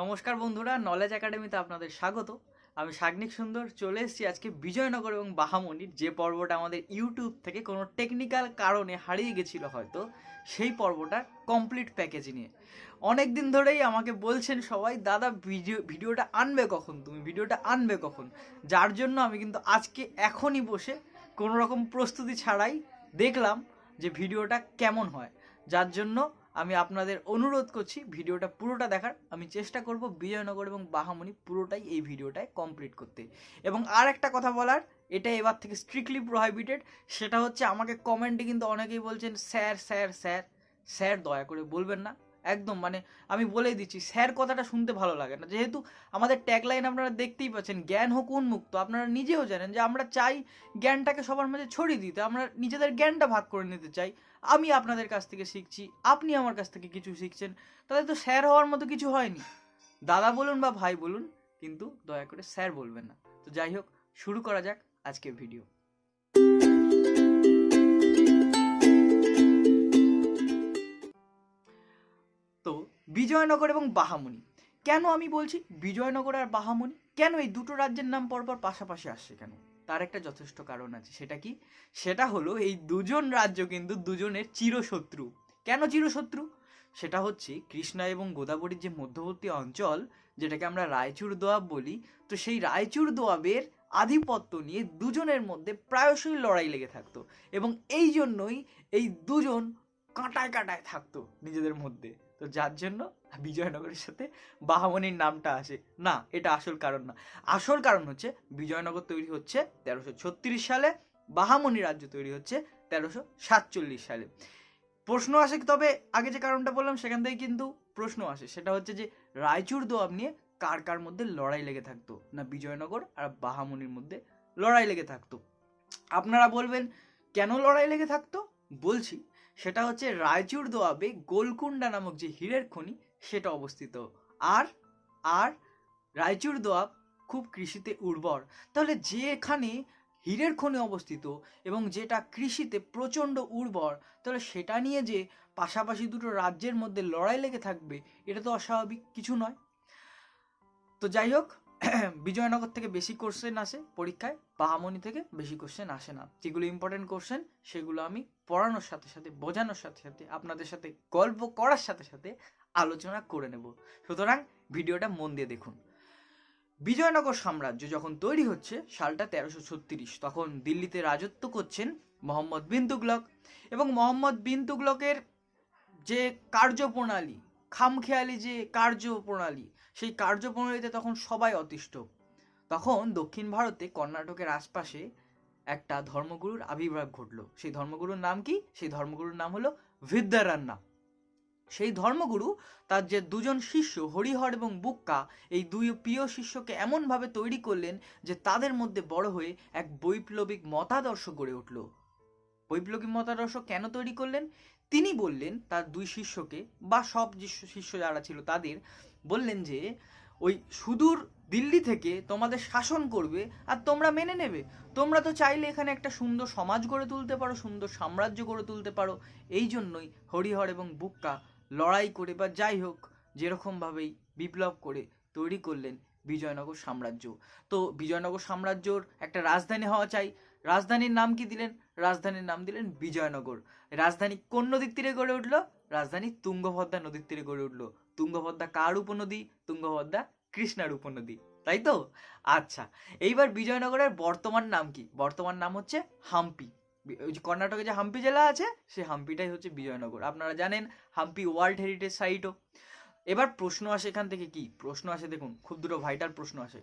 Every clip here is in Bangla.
নমস্কার বন্ধুরা নলেজ একাডেমিতে আপনাদের স্বাগত। আমি সাগ্নিক সুন্দর, চলে এসেছি আজকে বিজয়নগর এবং বাহামণির যে পর্বটা আমাদের ইউটিউব থেকে কোনো টেকনিক্যাল কারণে হারিয়ে গেছিল হয়তো, সেই পর্বটা কমপ্লিট প্যাকেজ নিয়ে। অনেক দিন ধরেই আমাকে বলছেন সবাই, দাদা ভিডিও ভিডিওটা আনবে কখন তুমি? ভিডিওটা আনবে কখন? যার জন্য আমি কিন্তু আজকে এখনই বসে কোনো রকম প্রস্তুতি ছাড়াই দেখলাম যে ভিডিওটা কেমন হয়। যার জন্য আমি আপনাদের অনুরোধ করছি ভিডিওটা পুরোটা দেখার। আমি চেষ্টা করব বিজয়নগর এবং বাহামণি পুরোটাই এই ভিডিওটায় কমপ্লিট করতে। এবং আর একটা কথা বলার এটা এবার থেকে স্ট্রিক্টলি প্রোহাইবিটেড সেটা হচ্ছে আমাকে কমেন্টে কিন্তু অনেকেই বলছেন, স্যার স্যার স্যার স্যার, দয়া করে বলবেন না। একদম মানে আমি বলেই দিচ্ছি, স্যার কথাটা শুনতে ভালো লাগে না। যেহেতু আমাদের ট্যাগলাইন আপনারা দেখতেই পাচ্ছেন, জ্ঞান হোক উন্মুক্ত আপনারা নিজেও জানেন যে আমরা চাই জ্ঞানটাকে সবার মাঝে ছড়িয়ে দিতে, আমরা নিজেদের জ্ঞানটা ভাগ করে নিতে চাই। আমি আপনাদের কাছ থেকে শিখছি, আপনি আমার কাছ থেকে কিছু শিখছেন। তাহলে তো স্যার হওয়ার মতো কিছু হয়নি। দাদা বলুন বা ভাই বলুন, কিন্তু দয়া করে স্যার বলবেন না। তো যাই হোক, শুরু করা যাক আজকের ভিডিও। তো বিজয়নগর এবং বাহামণি কেন আমি বলছি বিজয়নগর আর বাহামণি কেন এই দুটো রাজ্যের নাম পরপর পাশাপাশি আসছে কেন? তার একটা যথেষ্ট কারণ আছে, সেটা কি? সেটা হলো এই দুজন রাজ্য কিন্তু দুজনের চিরশত্রু। কেন চিরশত্রু? সেটা হচ্ছে কৃষ্ণা এবং গোদাবরীর যে মধ্যবর্তী অঞ্চল, যেটাকে আমরা রায়চুর দোয়াব বলি, তো সেই রায়চুর দোয়াবের আধিপত্য নিয়ে দুজনের মধ্যে প্রায়শই লড়াই লেগে থাকতো এবং এই জন্যই এই দুজন কাঁটায় কাঁটায় থাকতো নিজেদের মধ্যে। তো যার জন্য বিজয়নগরের সাথে বাহামনির নামটা আসে। না, এটা আসল কারণ না। আসল কারণ হচ্ছে বিজয়নগর তৈরি হচ্ছে তেরোশো ছত্রিশ সালে বাহামনি রাজ্য তৈরি হচ্ছে তেরোশো সাতচল্লিশ সালে। প্রশ্ন আসে তবে আগে যে কারণটা বললাম, সেখান থেকে কিন্তু প্রশ্ন আসে। সেটা হচ্ছে যে রায়চুর দোয়াব নিয়ে কার কার মধ্যে লড়াই লেগে থাকতো? না বিজয়নগর আর বাহামনির মধ্যে লড়াই লেগে থাকতো? আপনারা বলবেন, কেন লড়াই লেগে থাকতো? বলছি সেটা হচ্ছে রায়চুর দোয়াবে গোলকুন্ডা নামক যে হীরের খনি, সেটা অবস্থিত। আর আর রায়চুর দোয়াব খুব কৃষিতে উর্বর। তাহলে যেখানে হীরের খনি অবস্থিত এবং যেটা কৃষিতে প্রচণ্ড উর্বর, তাহলে সেটা নিয়ে যে পাশাপাশি দুটো রাজ্যের মধ্যে লড়াই লেগে থাকবে, এটা তো অস্বাভাবিক কিছু নয়। তো যাই হোক বিজয়নগর থেকে বেশি কোশ্চেন আসে পরীক্ষায় বাহামণি থেকে বেশি কোশ্চেন আসে না। যেগুলো ইম্পর্টেন্ট কোশ্চেন সেগুলো আমি পড়ানোর সাথে সাথে, বোঝানোর সাথে সাথে, আপনাদের সাথে, গল্প করার সাথে সাথে আলোচনা করে নেব। সুতরাং ভিডিওটা মন দিয়ে দেখুন। বিজয়নগর সাম্রাজ্য যখন তৈরি হচ্ছে সালটা তেরোশো ছত্রিশ, তখন দিল্লিতে রাজত্ব করছেন মোহাম্মদ বিন তুগলক। এবং মোহাম্মদ বিন তুগলকের যে কার্যপ্রণালী খামখেয়ালি যে কার্যপ্রণালী, সেই কার্যপ্রণালীতে তখন সবাই অতিষ্ঠ। তখন দক্ষিণ ভারতে কর্ণাটকের আশপাশে একটা ধর্মগুরুর আবির্ভাব ঘটলো। সেই ধর্মগুরুর নাম কি? সেই ধর্মগুরুর নাম হলো ভিদ্যারান্না। সেই ধর্মগুরু, তার যে দুজন শিষ্য, হরিহর এবং বুক্কা, এই দুই প্রিয় শিষ্যকে এমনভাবে তৈরি করলেন যে তাদের মধ্যে বড় হয়ে এক বৈপ্লবিক মতাদর্শ গড়ে উঠল। বৈপ্লবিক মতাদর্শ কেন তৈরি করলেন? তিনি বললেন, তার দুই শিষ্যকে বা সব শিষ্য যারা ছিল তাদের বললেন যে, ওই সুদূর দিল্লি থেকে তোমাদের শাসন করবে আর তোমরা মেনে নেবে। তোমরা তো চাইলে এখানে একটা সুন্দর সমাজ গড়ে তুলতে পারো, সুন্দর সাম্রাজ্য গড়ে তুলতে পারো। এই জন্যই হরিহর এবং বুক্কা লড়াই করে বা যাই হোক, যেরকমভাবেই বিপ্লব করে তৈরি করলেন বিজয়নগর সাম্রাজ্য। তো বিজয়নগর সাম্রাজ্যর একটা রাজধানী হওয়া চাই। রাজধানীর নাম কি দিলেন? রাজধানীর নাম দিলেন বিজয়নগর। রাজধানী কোন নদীর তীরে গড়ে উঠল? রাজধানী তুঙ্গভদ্রা নদীর তীরে গড়ে উঠল। তুঙ্গভদ্রা কার উপনদী? তুঙ্গভদ্রা কৃষ্ণার উপনদী, তাই তো? আচ্ছা এইবার বিজয়নগরের বর্তমান নাম কি? বর্তমান নাম হচ্ছে হাম্পি। ওই কর্ণাটকে যে হাম্পি জেলা আছে, সে হাম্পিটাই হচ্ছে বিজয়নগর। আপনারা জানেন হাম্পি ওয়ার্ল্ড হেরিটেজ সাইটও। এবার প্রশ্ন আসে এখান থেকে কি? প্রশ্ন আসে দেখুন খুব দুটো ভাইটাল প্রশ্ন আসে।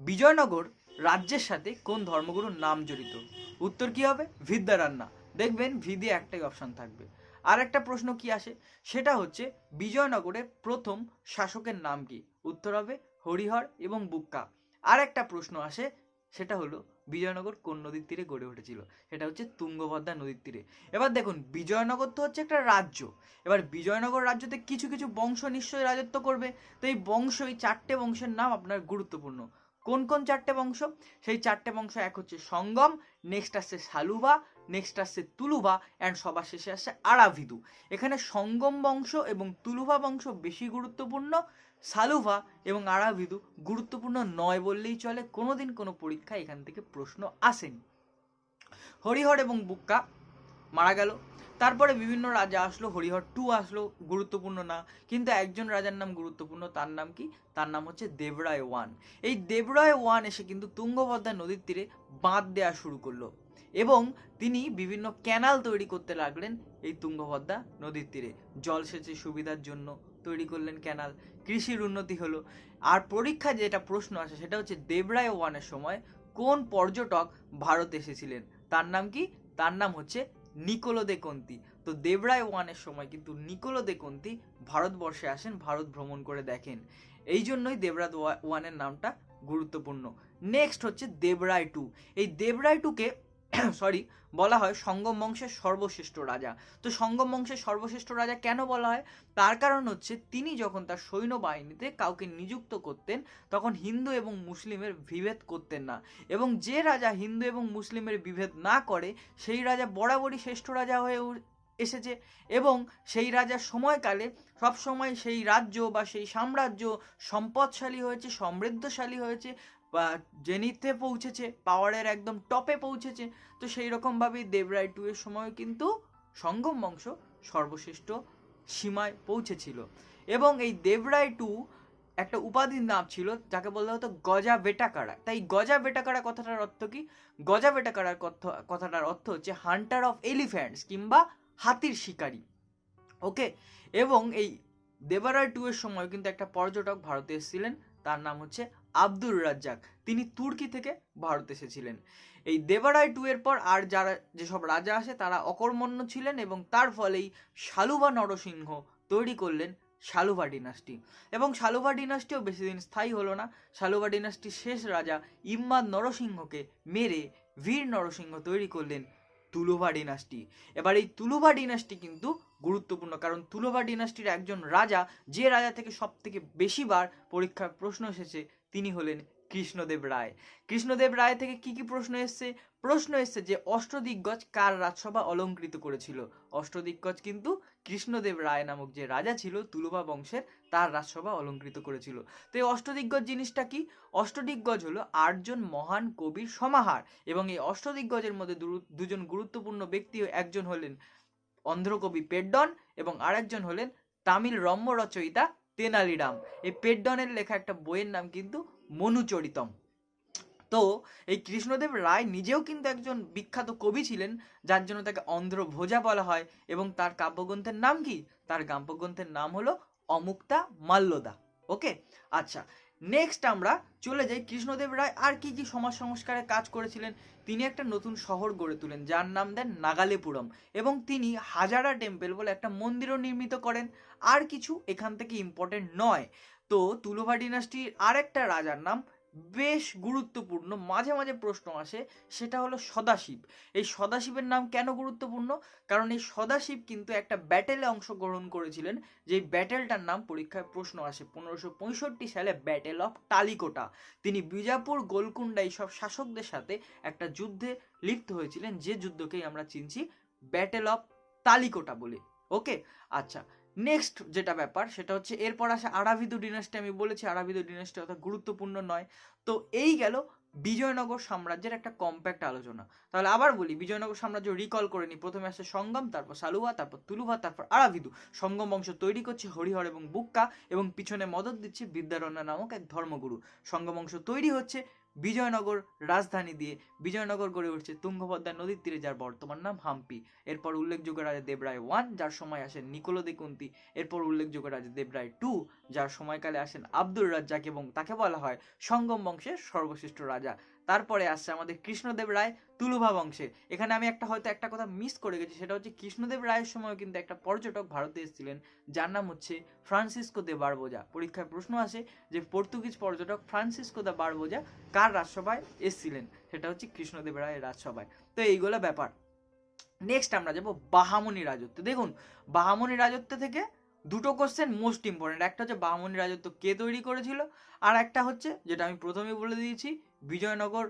বিজয়নগর রাজ্যের সাথে কোন ধর্মগুরুর নাম জড়িত? উত্তর কি হবে? ভিদ্যারান্না। দেখবেন ভিদি একটাই অপশন থাকবে। আর একটা প্রশ্ন কি আসে? সেটা হচ্ছে বিজয়নগরের প্রথম শাসকের নাম কি? উত্তর হবে হরিহর এবং বুক্কা। আর একটা প্রশ্ন আসে, সেটা হলো বিজয়নগর কোন নদীর তীরে গড়ে উঠেছিল? সেটা হচ্ছে তুঙ্গভদ্রা নদীর তীরে। এবার দেখুন, বিজয়নগর তো হচ্ছে একটা রাজ্য। এবার বিজয়নগর রাজ্যতে কিছু কিছু বংশ নিশ্চয়ই রাজত্ব করবে। তো এই বংশ, এই চারটে বংশের নাম আপনার গুরুত্বপূর্ণ। কোন কোন চারটে বংশ? সেই চারটে বংশ, এক হচ্ছে সঙ্গম নেক্সট আসছে সালুবা নেক্সট আসছে তুলুভা অ্যান্ড সবার শেষে আসছে আরাভিদু। এখানে সঙ্গম বংশ এবং তুলুভা বংশ বেশি গুরুত্বপূর্ণ সালুভা এবং আরাভিদু গুরুত্বপূর্ণ নয় বললেই চলে, কোনোদিন কোনো পরীক্ষা এখান থেকে প্রশ্ন আসেনি। হরিহর এবং বুক্কা মারা গেল। তারপরে বিভিন্ন রাজা আসলো, হরিহর টু আসলো, গুরুত্বপূর্ণ না, কিন্তু একজন রাজার নাম গুরুত্বপূর্ণ, তার নাম কি? তার নাম হচ্ছে দেবরায় ওয়ান। এই দেবরায় ওয়ান এসে কিন্তু তুঙ্গভদ্রা নদীর তীরে বাঁধ দেওয়া শুরু করল এবং তিনি বিভিন্ন ক্যানাল তৈরি করতে লাগলেন এই তুঙ্গভদ্রা নদীর তীরে। জলসেচের সুবিধার জন্য তৈরি করলেন ক্যানাল কৃষির উন্নতি হলো। আর পরীক্ষা যেটা প্রশ্ন আসে সেটা হচ্ছে দেবরায় ওয়ানের সময় কোন পর্যটক ভারত এসেছিলেন? তার নাম কি? তার নাম হচ্ছে নিকোলো দে কন্তি তো দেবরায় ওয়ানের সময় কিন্তু নিকোলো দে কন্তি ভারতবর্ষে আসেন, ভারত ভ্রমণ করে দেখেন। এই জন্যই দেবরাত ওয়া- ওয়ানের নামটা গুরুত্বপূর্ণ। নেক্সট হচ্ছে দেবরায় টু এই দেবরায় টুকে সরি বলা হয় সঙ্গম বংশের সর্বশ্রেষ্ঠ রাজা। তো সঙ্গম বংশের সর্বশ্রেষ্ঠ রাজা কেন বলা হয়? তার কারণ হচ্ছে তিনি যখন তার সৈন্যবাহিনীতে কাউকে নিযুক্ত করতেন, তখন হিন্দু এবং মুসলিমের বিভেদ করতেন না। এবং যে রাজা হিন্দু এবং মুসলিমের বিভেদ না করে, সেই রাজা বরাবরই শ্রেষ্ঠ রাজা হয়ে এসেছে। এবং সেই রাজার সময়কালে সবসময় সেই রাজ্য বা সেই সাম্রাজ্য সম্পদশালী হয়েছে, সমৃদ্ধশালী হয়েছে। বা জেনিতে পৌঁছেছে, পাওয়ারের একদম টপে পৌঁছেছে, তো সেই রকমভাবেই দেবরায় টু এর সময় কিন্তু সঙ্গম বংশ সর্বশ্রেষ্ঠ সীমায় পৌঁছেছিল। এবং এই দেবরায় টু একটা উপাধির নাম ছিল, যাকে বলা হতো গজা বেটাকারা। তাই গজা বেটাকারা কথাটার অর্থ কি? গজা বেটাকারার কথা, কথাটার অর্থ হচ্ছে হান্টার অফ এলিফ্যান্টস কিংবা হাতির শিকারী। ওকে? এবং এই দেবারায় টু এর সময় কিন্তু একটা পর্যটক ভারতে এসেছিলেন, তার নাম হচ্ছে আব্দুর রাজ্জাক। তিনি তুর্কি থেকে ভারত এসেছিলেন। এই দেবারায় টু এর পর আর যারা যেসব রাজা আসে, তারা অকর্মণ্য ছিলেন এবং তার ফলেই শালুবা নরসিংহ তৈরি করলেন শালুভা ডিনাস্টি এবং শালুভা ডিনাস্টিও বেশি দিন স্থায়ী হলো না। শালুভা ডিনাস্টির শেষ রাজা ইম্মাদ নরসিংহকে মেরে বীর নরসিংহ তৈরি করলেন তুলুভা ডিনাস্টি এবার এই তুলুভা ডিনাস্টি কিন্তু গুরুত্বপূর্ণ, কারণ তুলুভা ডিনাস্টির একজন রাজা, যে রাজা থেকে সব থেকে বেশিবার পরীক্ষার প্রশ্ন এসেছে তিনি হলেন কৃষ্ণদেব রায়। কৃষ্ণদেব রায় থেকে কি কি প্রশ্ন এসছে? প্রশ্ন এসছে যে অষ্টদিগ্গজ কার রাজসভা অলঙ্কৃত করেছিল? অষ্টদিগ্গজ কিন্তু কৃষ্ণদেব রায় নামক যে রাজা ছিল তুলুভা বংশের, তার রাজসভা অলঙ্কৃত করেছিল। তো এই অষ্টদিগ্গজ জিনিসটা কি? অষ্টদিগ্গজ হলো আটজন মহান কবির সমাহার এবং এই অষ্টদিগ্গজের মধ্যে দুজন গুরুত্বপূর্ণ ব্যক্তি একজন হলেন অন্ধ্রকবি পেড্ডন এবং আরেকজন হলেন তামিল রম্য রচয়িতা তেনালিরাম। এই পেডনের লেখা একটা বইয়ের নাম কিন্তু মনুচরিতম। তো এই কৃষ্ণদেব রায় নিজেও কিন্তু একজন বিখ্যাত কবি ছিলেন, যার জন্য তাকে অন্ধ্র ভোজা বলা হয় এবং তার কাব্যগ্রন্থের নাম কি? তার কাব্যগ্রন্থের নাম হলো অমুক্তা মাল্যদা। ওকে? আচ্ছা নেক্সট আমরা চলে যাই কৃষ্ণদেব রায় আর কি কি সমাজ সংস্কারে কাজ করেছিলেন। তিনি একটা নতুন শহর গড়ে তোলেন, যার নাম দেন নাগালেপুরম এবং তিনি হাজারা টেম্পেল বলে একটা মন্দিরও নির্মিত করেন। আর কিছু এখান থেকে ইম্পর্টেন্ট নয়। তো তুলোভা ডিনাস্টির আর একটা রাজার নাম বেশ গুরুত্বপূর্ণ, মাঝে মাঝে প্রশ্ন আসে, সেটা হলো সদাশিব। এই সদাশিবের নাম কেন গুরুত্বপূর্ণ? কারণ এই সদাশিব কিন্তু একটা ব্যাটেলে অংশগ্রহণ করেছিলেন যে ব্যাটেলটার নাম পরীক্ষায় প্রশ্ন আসে। পনেরোশো পঁয়ষট্টি সালে ব্যাটেল অফ টালিকোটা তিনি বিজাপুর গোলকুন্ডা এইসব শাসকদের সাথে একটা যুদ্ধে লিপ্ত হয়েছিলেন, যে যুদ্ধকেই আমরা চিনছি ব্যাটেল অফ তালিকোটা বলে। ওকে আচ্ছা নেক্সট যেটা ব্যাপার, সেটা হচ্ছে এরপর আসে আরাভিদু ডিনাস্টি আমি বলেছি আরাভিদু ডিনাস্টি অত গুরুত্বপূর্ণ নয়। তো এই গেল বিজয়নগর সাম্রাজ্যের একটা কম্প্যাক্ট আলোচনা। তাহলে আবার বলি, বিজয়নগর সাম্রাজ্য রিকল করে নি। প্রথমে আসে সঙ্গম, তারপর সালুয়া, তারপর তুলুভা তারপর আরাভিদু। সঙ্গম বংশ তৈরি করছে হরিহর এবং বুক্কা এবং পিছনে মদত দিচ্ছে বিদ্যারণ্য নামক এক ধর্মগুরু। সঙ্গম বংশ তৈরি হচ্ছে বিজয়নগর রাজধানী দিয়ে বিজয়নগর গড়ে উঠছে তুঙ্গভদ্রা নদীর তীরে, যার বর্তমান নাম হাম্পি। এরপর উল্লেখযোগ্য রাজা দেবরায় ওয়ান, যার সময় আসেন নিকোলো দে কুন্তি। এরপর উল্লেখযোগ্য রাজা দেবরায় টু, যার সময়কালে আসেন আব্দুর রাজ্জাক এবং তাকে বলা হয় সঙ্গম বংশের সর্বশ্রেষ্ঠ রাজা। তারপরে আসছে আমাদের কৃষ্ণদেব রায় তুলুভা বংশের। এখানে আমি একটা হয়তো একটা কথা মিস করে গেছি, সেটা হচ্ছে কৃষ্ণদেব রায়ের সময় কিন্তু একটা পর্যটক ভারতে এসেছিলেন, যার নাম হচ্ছে ফ্রান্সিসকো দে বারবোজা। পরীক্ষায় প্রশ্ন আসে যে পর্তুগিজ পর্যটক ফ্রান্সিসকো দে বারবোজা কার রাজসভায় এসেছিলেন? সেটা হচ্ছে কৃষ্ণদেব রায়ের রাজসভায়। তো এইগুলো ব্যাপার। নেক্সট আমরা যাব বাহামনি রাজত্ব। দেখুন, বাহামনি রাজত্ব থেকে দুটো কোশ্চেন মোস্ট ইম্পর্টেন্ট একটা হচ্ছে বাহামনি রাজত্ব কে তৈরি করেছিল? আর একটা হচ্ছে, যেটা আমি প্রথমেই বলে দিয়েছি, বিজয়নগর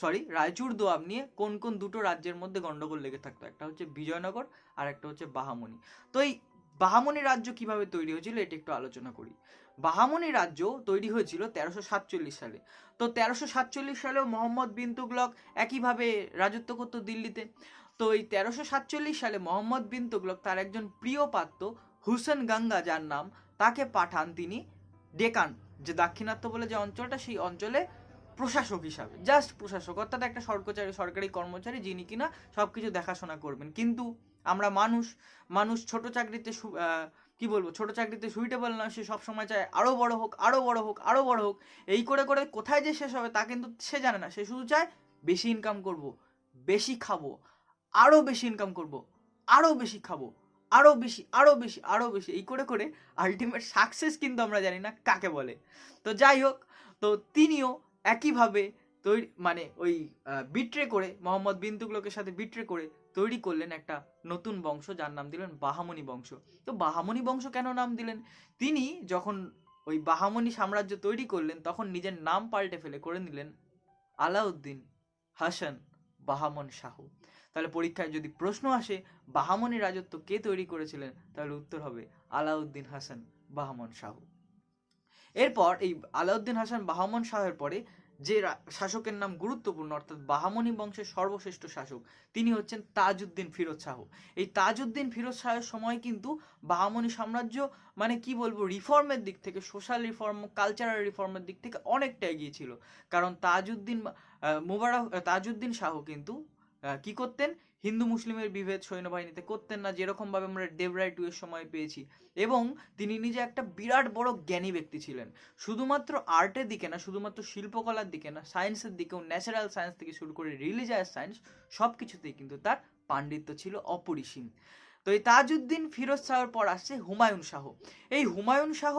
সরি রায়চুর দোয়াব নিয়ে কোন কোন দুটো রাজ্যের মধ্যে গন্ডগোল লেগে থাকতো? একটা হচ্ছে বিজয়নগর, আর একটা হচ্ছে বাহামনি তো এই বাহামনি রাজ্য কীভাবে তৈরি হয়েছিল, এটা একটু আলোচনা করি। বাহামনি রাজ্য তৈরি হয়েছিল তেরোশো সাতচল্লিশ সালে। তো তেরোশো সাতচল্লিশ সালেও মোহাম্মদ বিন তুগলক একইভাবে রাজত্ব করতো দিল্লিতে। তো এই তেরোশো সাতচল্লিশ সালে মোহাম্মদ বিন তুগলক তার একজন প্রিয় পাত্র হুসেন গঙ্গা, যার নাম, তাকে পাঠান তিনি ডেকান, যে দাক্ষিণাত্য বলে যে অঞ্চলটা, সেই অঞ্চলে প্রশাসক হিসাবে জাস্ট প্রশাসক, অর্থাৎ একটা সরকারি সরকারি কর্মচারী যিনি কিনা সব কিছু দেখাশোনা করবেন। কিন্তু আমরা মানুষ মানুষ ছোট চাকরিতে কি বলব, ছোট চাকরিতে সুইটেবল না, সে সবসময় চায় আরও বড় হোক আরও বড় হোক আরও বড় হোক, এই করে করে কোথায় যে শেষ হবে তা কিন্তু সে জানে না। সে শুধু চায়, বেশি ইনকাম করব, বেশি খাব আরও বেশি ইনকাম করব আরও বেশি খাব। আরও বেশি আরও বেশি আরও বেশি। এই করে করে আলটিমেট সাকসেস কিন্তু আমরা জানি না কাকে বলে। তো যাই হোক, তো তিনিও একইভাবে তৈরি মানে ওই বিট্রে করে, মোহাম্মদ বিন সাথে বিট্রে করে তৈরি করলেন একটা নতুন বংশ যার নাম দিলেন বাহামনি বংশ। তো বাহামনি বংশ কেন নাম দিলেন? তিনি যখন ওই বাহামনি সাম্রাজ্য তৈরি করলেন, তখন নিজের নাম পাল্টে ফেলে করে নিলেন আলাউদ্দিন হাসান বাহামন শাহ। তাহলে পরীক্ষায় যদি প্রশ্ন আসে, বাহামনি রাজত্ব কে তৈরি করেছিলেন? তাহলে উত্তর হবে আলাউদ্দিন হাসান বাহামন শাহ। এরপর এই আলাউদ্দিন হাসান বাহামন শাহের পরে যে শাসকের নাম গুরুত্বপূর্ণ, অর্থাৎ বাহামনি বংশের সর্বশ্রেষ্ঠ শাসক, তিনি হচ্ছেন তাজউদ্দিন ফিরোজ শাহ। এই তাজউদ্দিন ফিরোজ শাহের সময় কিন্তু বাহামনি সাম্রাজ্য মানে কি বলব রিফর্মের দিক থেকে সোশ্যাল রিফর্ম কালচারাল রিফর্মের দিক থেকে অনেকটা এগিয়ে ছিল। কারণ তাজউদ্দিন মুবারক, তাজউদ্দিন শাহ কিন্তু কি করতেন? হিন্দু মুসলিমের বিভেদ সৈন্যবাহিনীতে করতেন না, যেরকমভাবে আমরা দেবরায় টু এর সময় পেয়েছি। এবং তিনি নিজে একটা বিরাট বড় জ্ঞানী ব্যক্তি ছিলেন। শুধুমাত্র আর্টের দিকে না, শুধুমাত্র শিল্পকলার দিকে না সায়েন্সের দিকেও ন্যাচারাল সায়েন্স থেকে শুরু করে রিলিজিয়াস সায়েন্স সব কিছুতেই কিন্তু তার পাণ্ডিত্য ছিল অপরিসীম। তো এই তাজউদ্দিন ফিরোজ শাহর পর আসছে হুমায়ুন শাহ। এই হুমায়ুন শাহ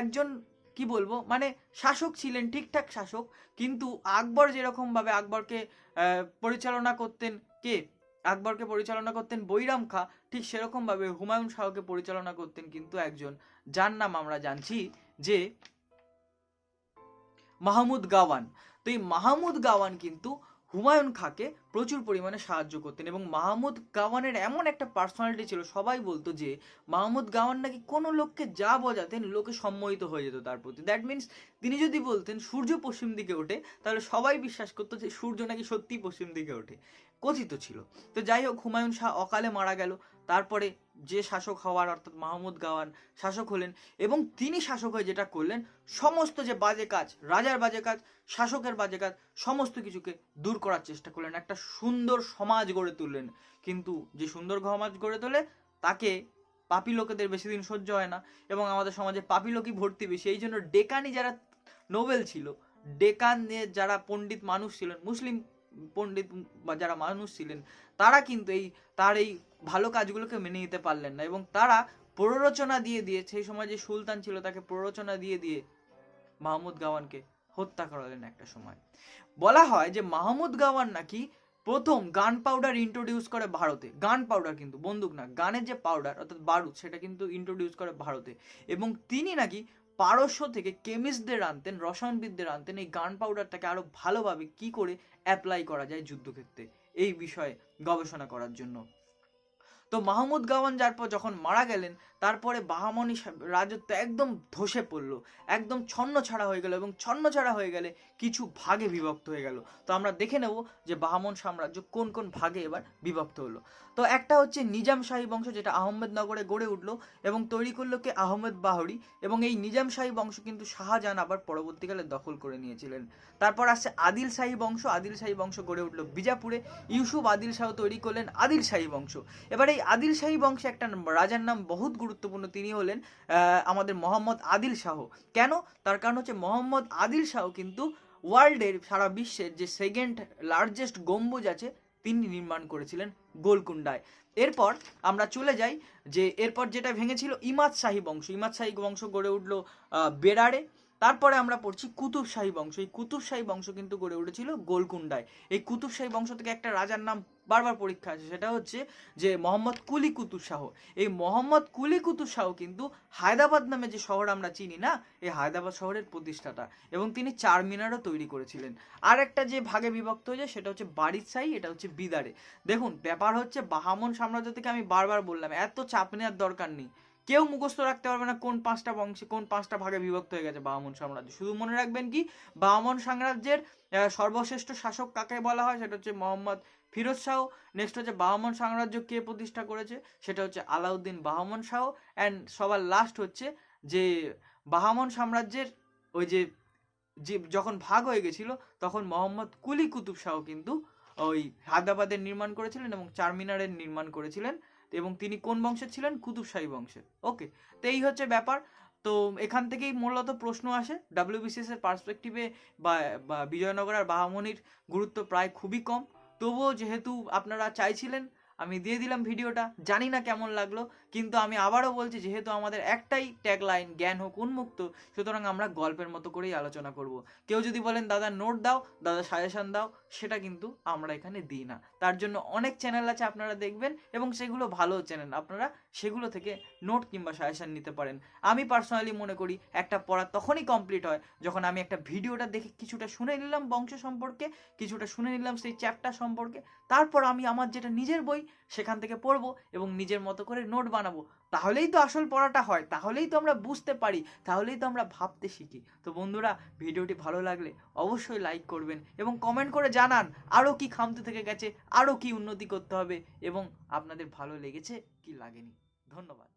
একজন কি বলব? মানে শাসক ছিলেন, ঠিকঠাক শাসক, কিন্তু আকবর যেরকমভাবে আকবরকে পরিচালনা করতেন কে? আকবরকে পরিচালনা করতেন বৈরাম খা, ঠিক সেরকমভাবে হুমায়ুন শাহকে পরিচালনা করতেন কিন্তু একজন। যার নাম আমরা জানছি যে মাহমুদ গাওয়ান। তো এই মাহমুদ গাওয়ান কিন্তু হুমায়ুন খাঁকে প্রচুর পরিমাণে সাহায্য করতেন এবং মাহমুদ গাওয়ানের এমন একটা পার্সোনালিটি ছিল, সবাই বলতো যে মাহমুদ গাওয়ান নাকি কোনো লোককে যা বোঝাতেন লোকে সম্মোহিত হয়ে যেত তার প্রতি। দ্যাট মিন্স তিনি যদি বলতেন সূর্য পশ্চিম দিকে ওঠে, তাহলে সবাই বিশ্বাস করতো যে সূর্য নাকি সত্যি পশ্চিম দিকে ওঠে। কথিত ছিল। তো যাই হোক, হুমায়ুন শাহ অকালে মারা গেল। তারপরে যে শাসক হওয়ার, অর্থাৎ মাহমুদ গাওয়ান শাসক হলেন এবং তিনি শাসক হয়ে যেটা করলেন, সমস্ত যে বাজে কাজ, রাজার বাজে কাজ, শাসকের বাজে কাজ, সমস্ত কিছুকে দূর করার চেষ্টা করলেন। একটা সুন্দর সমাজ গড়ে তুললেন। কিন্তু যে সুন্দর সমাজ গড়ে তোলে, তাকে পাপি লোকেদের বেশি দিন সহ্য হয় না এবং আমাদের সমাজে পাপি লোকই ভর্তি বেশি। এই জন্য ডেকানি যারা নোবেল ছিল, ডেকানে যারা পণ্ডিত মানুষ ছিলেন, মুসলিম পণ্ডিত বা যারা মানুষ ছিলেন, তারা কিন্তু এই, তার এই ভালো কাজগুলোকে মেনে নিতে পারলেন না এবং তারা প্ররোচনা দিয়ে দিয়ে, সেই সময় যে সুলতান ছিল তাকে প্ররোচনা দিয়ে দিয়ে মাহমুদ গাওয়ানকে হত্যা করালেন একটা সময়। বলা হয় যে মাহমুদ গাওয়ান নাকি প্রথম গান পাউডার ইন্ট্রোডিউস করে ভারতে। গান পাউডার কিন্তু, বন্দুক না, গানের যে পাউডার, অর্থাৎ বারুদ, সেটা কিন্তু ইন্ট্রোডিউস করে ভারতে। এবং তিনি নাকি পারস্য থেকে কেমিস্টদের আনতেন, রসায়নবিদদের আনতেন, এই গান পাউডারটাকে আরও ভালোভাবে কি করে অ্যাপ্লাই করা যায় যুদ্ধক্ষেত্রে, এই বিষয়ে গবেষণা করার জন্য। তো মাহমুদ গাওয়ান যার পর যখন মারা গেলেন, তারপরে বাহামনি রাজত্ব একদম ধসে পড়ল। একদম ছন্ন ছাড়া হয়ে গেল এবং ছন্ন ছাড়া হয়ে গেলে কিছু ভাগে বিভক্ত হয়ে গেল। তো আমরা দেখে নেব যে বাহামন সাম্রাজ্য কোন কোন ভাগে এবার বিভক্ত হলো। তো একটা হচ্ছে নিজাম শাহী বংশ, যেটা আহমেদনগরে গড়ে উঠল এবং তৈরি করল কে আহমেদ বাহরি এবং এই নিজাম শাহী বংশ কিন্তু শাহজাহান আবার পরবর্তীকালে দখল করে নিয়েছিলেন। তারপর আসছে আদিল শাহী বংশ, আদিল শাহী বংশ গড়ে উঠল বিজাপুরে। ইউসুফ আদিল শাহ তৈরি করলেন আদিল শাহী বংশ। এবার এই আদিল শাহী বংশে একটা রাজার নাম বহুত গুরুত্বপূর্ণ। তিনি হলেন আমাদের মোহাম্মদ আদিল শাহ কেন? তার কারণ হচ্ছে মোহাম্মদ আদিল শাহ কিন্তু ওয়ার্ল্ডের সারা বিশ্বের যে সেকেন্ড লার্জেস্ট গম্বুজ আছে, তিনি নির্মাণ করেছিলেন গোলকুন্ডায় এরপর আমরা চলে যাই যে, এরপর যেটা ভেঙেছিল ইমাদ শাহী বংশ। ইমাদ শাহী বংশ গড়ে উঠল বেরারে তারপরে আমরা পড়ছি কুতুবশাহী বংশ। এই কুতুবশাহী বংশ কিন্তু গড়ে উঠেছিল গোলকুন্ডায়। এই কুতুবশাহী বংশ থেকে একটা রাজার নাম বারবার পরীক্ষা আছে সেটা হচ্ছে যে মোহাম্মদ কুলি কুতুব শাহ। এই মোহাম্মদ কুলি কুতুব শাহ কিন্তু হায়দ্রাবাদ নামে যে শহর আমরা চিনি না, এই হায়দ্রাবাদ শহরের প্রতিষ্ঠাতা এবং তিনি চার মিনারও তৈরি করেছিলেন। আর একটা যে ভাগে বিভক্ত হয়েছে সেটা হচ্ছে বারিসাই এটা হচ্ছে বিদারে। দেখুন, ব্যাপার হচ্ছে বাহামন সাম্রাজ্য থেকে আমি বারবার বললাম, এত চাপ নেওয়ার দরকার নেই। কেউ মুখস্থ রাখতে পারবে না কোন পাঁচটা বংশে, কোন পাঁচটা ভাগে বিভক্ত হয়ে গেছে বামন সাম্রাজ্য। শুধু মনে রাখবেন কি, বামন সাম্রাজ্যের সর্বশ্রেষ্ঠ শাসক কাকে বলা হয়? সেটা হচ্ছে মোহাম্মদ ফিরোজ শাহ। নেক্সট হচ্ছে বাহমন সাম্রাজ্য কে প্রতিষ্ঠা করেছে? সেটা হচ্ছে আলাউদ্দিন বাহমন শাহ। অ্যান্ড সবার লাস্ট হচ্ছে যে বাহামন সাম্রাজ্যের ওই যে যে যখন ভাগ হয়ে গেছিল, তখন মোহাম্মদ কুলি কুতুব শাহ কিন্তু ওই হায়দ্রাবাদের নির্মাণ করেছিলেন এবং চারমিনারের নির্মাণ করেছিলেন। এবং তিনি কোন বংশের ছিলেন? কুতুবশাহী বংশের। ওকে তো এই হচ্ছে ব্যাপার। তো এখান থেকেই মূলত প্রশ্ন আসে। ডাব্লিউবিসিএস এর পার্সপেক্টিভে বা বিজয়নগর আর বাহামনির গুরুত্ব প্রায় খুবই কম। তবুও যেহেতু আপনারা চাইছিলেন, আমি দিয়ে দিলাম ভিডিওটা। জানি না কেমন লাগল, কিন্তু আমি আবারও বলছি, যেহেতু আমাদের একটাই ট্যাগলাইন জ্ঞান হোক, উন্মুক্ত, সুতরাং আমরা গল্পের মতো করেই আলোচনা করব। কেউ যদি বলেন, দাদা নোট দাও, দাদা সাজেশন দাও, সেটা কিন্তু আমরা এখানে দিই না। তার জন্য অনেক চ্যানেল আছে আপনারা দেখবেন এবং সেগুলো ভালো চ্যানেল আপনারা সেগুলো থেকে নোট কিংবা সাজেশান নিতে পারেন। আমি পার্সোনালি মনে করি একটা পড়া তখনই কমপ্লিট হয় যখন আমি একটা ভিডিওটা দেখে কিছুটা শুনে নিলাম বংশ সম্পর্কে, কিছুটা শুনে নিলাম সেই চ্যাপ্টার সম্পর্কে, তারপর আমি আমার যেটা নিজের বই সেখান থেকে পড়ব এবং নিজের মতো করে নোট বানাবো। তাহলেই তো আসল পড়াটা হয়, তাহলেই তো আমরা বুঝতে পারি, তাহলেই তো আমরা ভাবতে শিখি। তো বন্ধুরা, ভিডিওটি ভালো লাগলে অবশ্যই লাইক করবেন এবং কমেন্ট করে জানান আরও কি খামতে থেকে গেছে আরও কি উন্নতি করতে হবে এবং আপনাদের ভালো লেগেছে কি লাগেনি। ধন্যবাদ।